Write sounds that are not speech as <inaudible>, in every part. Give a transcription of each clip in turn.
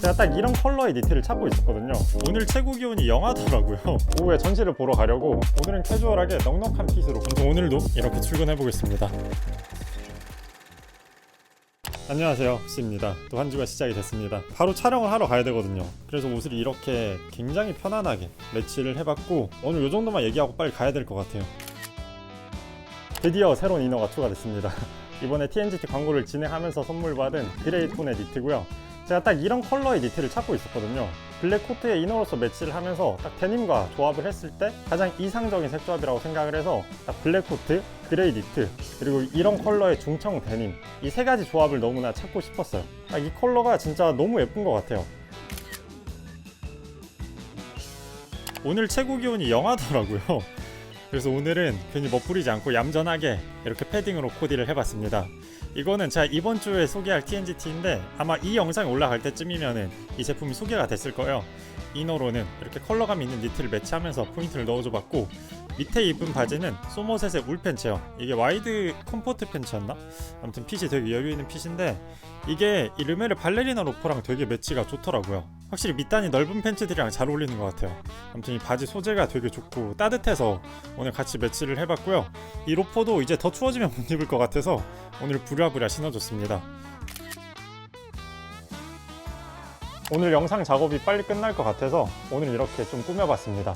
제가 딱 이런 컬러의 니트를 찾고 있었거든요. 오늘 최고 기온이 영하더라고요. <laughs> 오후에 전시를 보러 가려고 오늘은 캐주얼하게 넉넉한 핏으로 그래서 오늘도 이렇게 출근해 보겠습니다. 안녕하세요. 씨입니다. 또 한 주가 시작이 됐습니다. 바로 촬영을 하러 가야 되거든요. 그래서 옷을 이렇게 굉장히 편안하게 매치를 해봤고 오늘 요 정도만 얘기하고 빨리 가야 될 것 같아요. 드디어 새로운 이너가 추가됐습니다. <laughs> 이번에 TNGT 광고를 진행하면서 선물 받은 그레이 톤의 니트고요 제가 딱 이런 컬러의 니트를 찾고 있었거든요. 블랙 코트에 이너로서 매치를 하면서 딱 데님과 조합을 했을 때 가장 이상적인 색 조합이라고 생각을 해서 딱 블랙 코트, 그레이 니트 그리고 이런 컬러의 중청 데님 이 세 가지 조합을 너무나 찾고 싶었어요. 딱 이 컬러가 진짜 너무 예쁜 것 같아요. 오늘 최고 기온이 영하더라고요. 그래서 오늘은 괜히 멋부리지 않고 얌전하게 이렇게 패딩으로 코디를 해봤습니다 이거는 제가 이번 주에 소개할 TNGT인데 아마 이 영상이 올라갈 때쯤이면은 이 제품이 소개가 됐을 거예요. 이너로는 이렇게 컬러감 있는 니트를 매치하면서 포인트를 넣어줘 봤고 밑에 입은 바지는 소머셋의 울 팬츠예요. 이게 와이드 컴포트 팬츠였나? 아무튼 핏이 되게 여유 있는 핏인데 이게 이 르메르 발레리나 로퍼랑 되게 매치가 좋더라고요. 확실히 밑단이 넓은 팬츠들이랑 잘 어울리는 것 같아요. 아무튼 이 바지 소재가 되게 좋고 따뜻해서 오늘 같이 매치를 해봤고요. 이 로퍼도 이제 더 추워지면 못 입을 것 같아서 오늘 부랴부랴 신어줬습니다. 오늘 영상 작업이 빨리 끝날 것 같아서 오늘 이렇게 좀 꾸며봤습니다.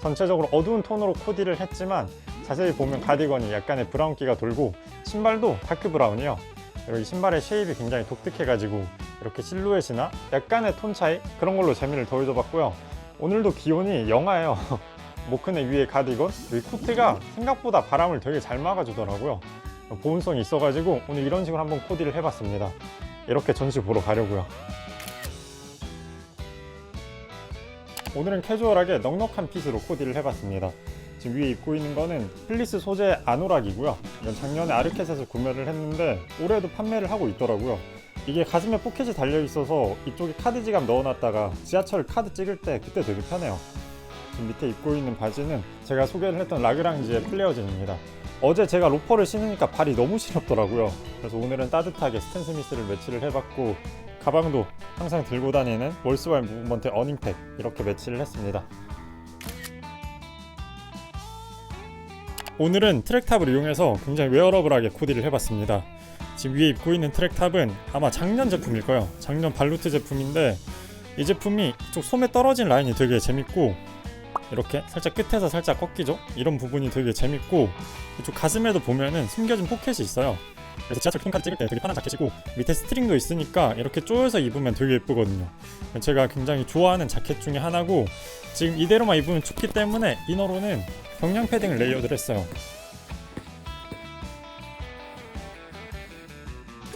전체적으로 어두운 톤으로 코디를 했지만 자세히 보면 가디건이 약간의 브라운기가 돌고 신발도 다크 브라운이요. 그리고 이 신발의 쉐입이 굉장히 독특해가지고 이렇게 실루엣이나 약간의 톤 차이 그런 걸로 재미를 더해줘봤고요. 오늘도 기온이 영하예요. <laughs> 모크넥 위에 가디건, 이 코트가 생각보다 바람을 되게 잘 막아주더라고요. 보온성이 있어가지고 오늘 이런 식으로 한번 코디를 해봤습니다. 이렇게 전시 보러 가려고요. 오늘은 캐주얼하게 넉넉한 핏으로 코디를 해봤습니다. 지금 위에 입고 있는 거는 플리스 소재 아노락이고요. 이건 작년에 아르켓에서 구매를 했는데 올해도 판매를 하고 있더라고요. 이게 가슴에 포켓이 달려 있어서 이쪽에 카드 지갑 넣어놨다가 지하철 카드 찍을 때 그때 되게 편해요. 지금 밑에 입고 있는 바지는 제가 소개를 했던 라그랑지의 플레어 진입니다. 어제 제가 로퍼를 신으니까 발이 너무 시렵더라고요. 그래서 오늘은 따뜻하게 스탠 스미스를 매치를 해봤고 가방도 항상 들고 다니는 월스와일 무브먼트 어닝팩 이렇게 매치를 했습니다. 오늘은 트랙탑을 이용해서 굉장히 웨어러블하게 코디를 해봤습니다. 지금 위에 입고 있는 트랙탑은 아마 작년 제품일 거예요. 작년 발루트 제품인데 이 제품이 이쪽 솜에 떨어진 라인이 되게 재밌고 이렇게 살짝 끝에서 살짝 꺾이죠? 이런 부분이 되게 재밌고 이쪽 가슴에도 보면은 숨겨진 포켓이 있어요. 그래서 지하철 킹카드 찍을 때 되게 편한 자켓이고 밑에 스트링도 있으니까 이렇게 조여서 입으면 되게 예쁘거든요. 제가 굉장히 좋아하는 자켓 중에 하나고 지금 이대로만 입으면 춥기 때문에 이너로는 경량 패딩을 레이어드를 했어요.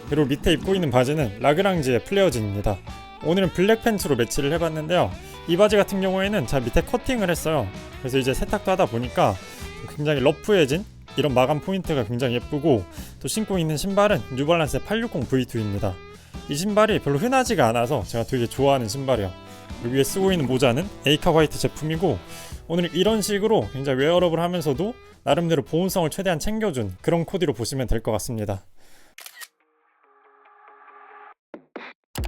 그리고 밑에 입고 있는 바지는 라그랑지의 플레어진입니다. 오늘은 블랙 팬츠로 매치를 해봤는데요. 이 바지 같은 경우에는 제가 밑에 커팅을 했어요. 그래서 이제 세탁도 하다 보니까 굉장히 러프해진 이런 마감 포인트가 굉장히 예쁘고 또 신고 있는 신발은 뉴발란스의 860 V2입니다. 이 신발이 별로 흔하지가 않아서 제가 되게 좋아하는 신발이에요. 그리고 위에 쓰고 있는 모자는 에이카 화이트 제품이고 오늘 이런 식으로 굉장히 웨어러블 하면서도 나름대로 보온성을 최대한 챙겨준 그런 코디로 보시면 될 것 같습니다.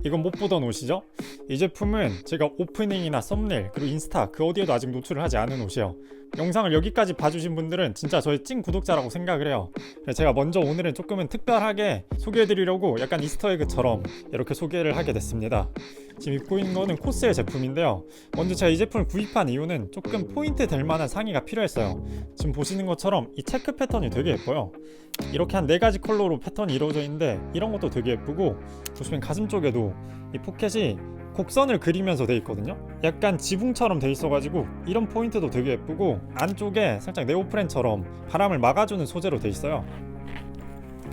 이건 못 보던 옷이죠? 이 제품은 제가 오프닝이나 썸네일 그리고 인스타 그 어디에도 아직 노출을 하지 않은 옷이에요. 영상을 여기까지 봐주신 분들은 진짜 저의 찐 구독자라고 생각을 해요. 제가 먼저 오늘은 조금은 특별하게 소개해드리려고 약간 이스터에그처럼 이렇게 소개를 하게 됐습니다. 지금 입고 있는 거는 코스의 제품인데요. 먼저 제가 이 제품을 구입한 이유는 조금 포인트 될 만한 상의가 필요했어요. 지금 보시는 것처럼 이 체크 패턴이 되게 예뻐요. 이렇게 한 네 가지 컬러로 패턴이 이루어져 있는데 이런 것도 되게 예쁘고 보시면 가슴 쪽에도 이 포켓이 곡선을 그리면서 돼 있거든요. 약간 지붕처럼 돼 있어가지고 이런 포인트도 되게 예쁘고 안쪽에 살짝 네오프렌처럼 바람을 막아주는 소재로 돼 있어요.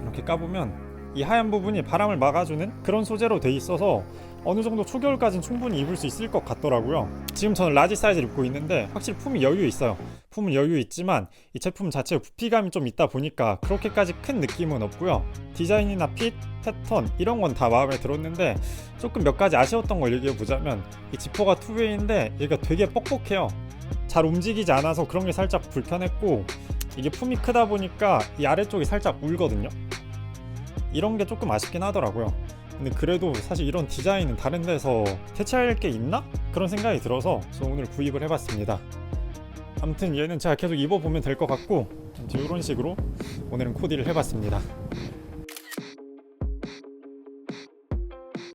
이렇게 까보면 이 하얀 부분이 바람을 막아주는 그런 소재로 돼 있어서 어느 정도 초겨울까지는 충분히 입을 수 있을 것 같더라고요. 지금 저는 라지 사이즈를 입고 있는데 확실히 품이 여유 있어요. 품은 여유 있지만 이 제품 자체에 부피감이 좀 있다 보니까 그렇게까지 큰 느낌은 없고요. 디자인이나 핏, 패턴 이런 건 다 마음에 들었는데 조금 몇 가지 아쉬웠던 걸 얘기해 보자면 이 지퍼가 투웨이인데 얘가 되게 뻑뻑해요. 잘 움직이지 않아서 그런 게 살짝 불편했고 이게 품이 크다 보니까 이 아래쪽이 살짝 울거든요. 이런 게 조금 아쉽긴 하더라고요. 근데 그래도 사실 이런 디자인은 다른 데서 대체할 게 있나? 그런 생각이 들어서 저 오늘 구입을 해봤습니다 아무튼 얘는 제가 계속 입어보면 될 것 같고 이런 식으로 오늘은 코디를 해봤습니다